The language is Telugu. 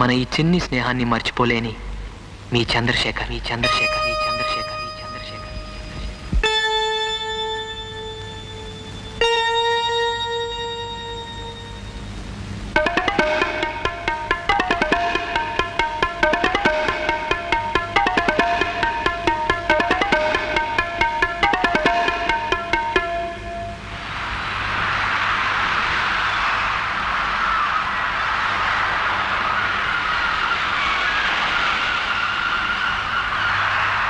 మన ఈ చిన్ని స్నేహాన్ని మర్చిపోలేని మీ చంద్రశేఖర్ మీ చంద్రశేఖర్ మీ చంద్రశేఖర్